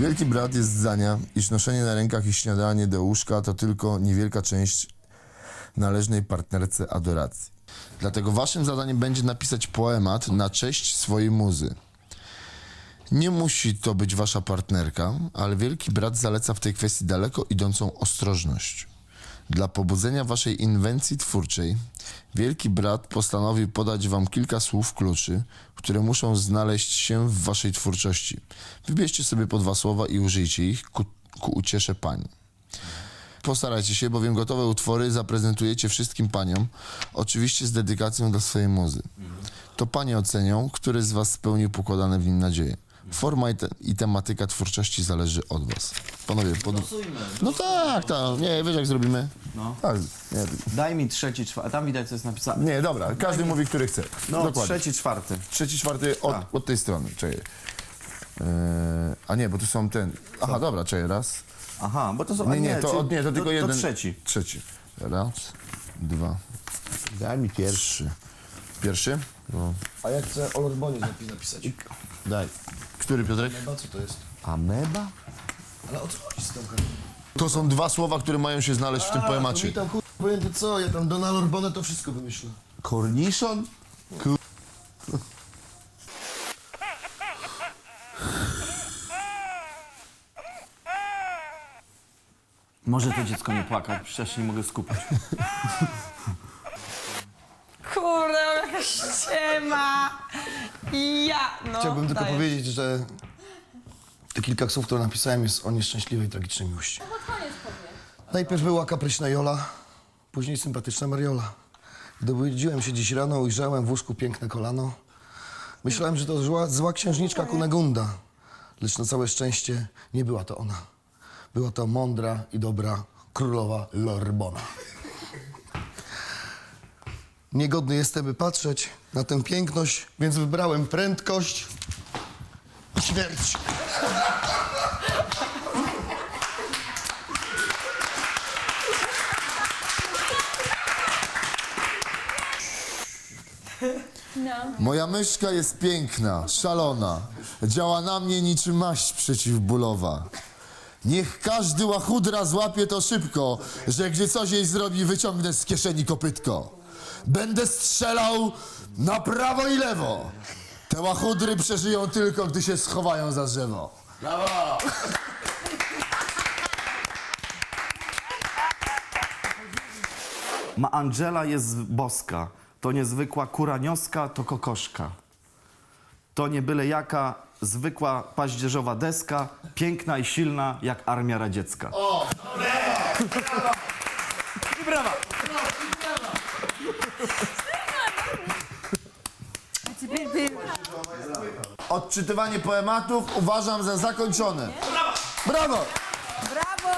Wielki brat jest zdania, iż noszenie na rękach i śniadanie do łóżka to tylko niewielka część należnej partnerce adoracji. Dlatego waszym zadaniem będzie napisać poemat na cześć swojej muzy. Nie musi to być wasza partnerka, ale wielki brat zaleca w tej kwestii daleko idącą ostrożność. Dla pobudzenia waszej inwencji twórczej, wielki brat postanowił podać wam kilka słów kluczy, które muszą znaleźć się w waszej twórczości. Wybierzcie sobie po dwa słowa i użyjcie ich ku, ku uciesze pań. Postarajcie się, bowiem gotowe utwory zaprezentujecie wszystkim paniom, oczywiście z dedykacją dla swojej muzy. To panie ocenią, który z was spełnił pokładane w nim nadzieje. Forma i, te, i tematyka twórczości zależy od was. Panowie, pod... No tak, tak. Nie, wiesz jak zrobimy? No. Tak, nie, Daj mi trzeci, czwarty. Tam widać, co jest napisane. nie, dobra, każdy mówi, który chce. No, Dokładnie. trzeci, czwarty. Trzeci, czwarty od, Tak. od tej strony, czekaj. Eee, a nie, bo tu są ten... Aha, dobra, czekaj, raz. Aha, bo to są... a Nie, nie, to, od, nie, to tylko jeden. To trzeci. Trzeci. Raz, dwa, Daj mi pierwszy. trzy. Pierwszy? No. A ja chcę o Lorbonie napis- napisać. Daj. Który, Piotrek? Chyba co to jest? Ameba? Ale o co chodzi z tą To są dwa słowa, które mają się znaleźć w tym poemacie. Mi tam kur... pojęty co, ja tam do na Lorbonę to wszystko wymyślę. Korniszon? Może to dziecko nie płakać, przecież się nie mogę skupić. Kurde, jakaś ściema. Ja, no. Chciałbym tylko dajesz. powiedzieć, że te kilka słów, które napisałem jest o nieszczęśliwej, tragicznej miłości. Najpierw była kapryśna Jola, później sympatyczna Mariola. Gdy budziłem się dziś rano, ujrzałem w łóżku piękne kolano. Myślałem, że to zła, zła księżniczka Kunegunda, lecz na całe szczęście nie była to ona. Była to mądra i dobra królowa Lorbona. Niegodny jestem, by patrzeć na tę piękność, więc wybrałem prędkość i śmierć. Moja myszka jest piękna, szalona. Działa na mnie niczym maść przeciwbólowa. Niech każdy łachudra złapie to szybko, że gdzie coś jej zrobi, wyciągnę z kieszeni kopytko. Będę strzelał na prawo i lewo. Te łachudry przeżyją tylko, gdy się schowają za drzewo. Ma Angela jest boska. To niezwykła kuranioska, to kokoszka. To nie byle jaka zwykła paździerzowa deska, piękna i silna jak armia radziecka. O, I brawa! Odczytywanie poematów uważam za zakończone. Brawo! Brawo!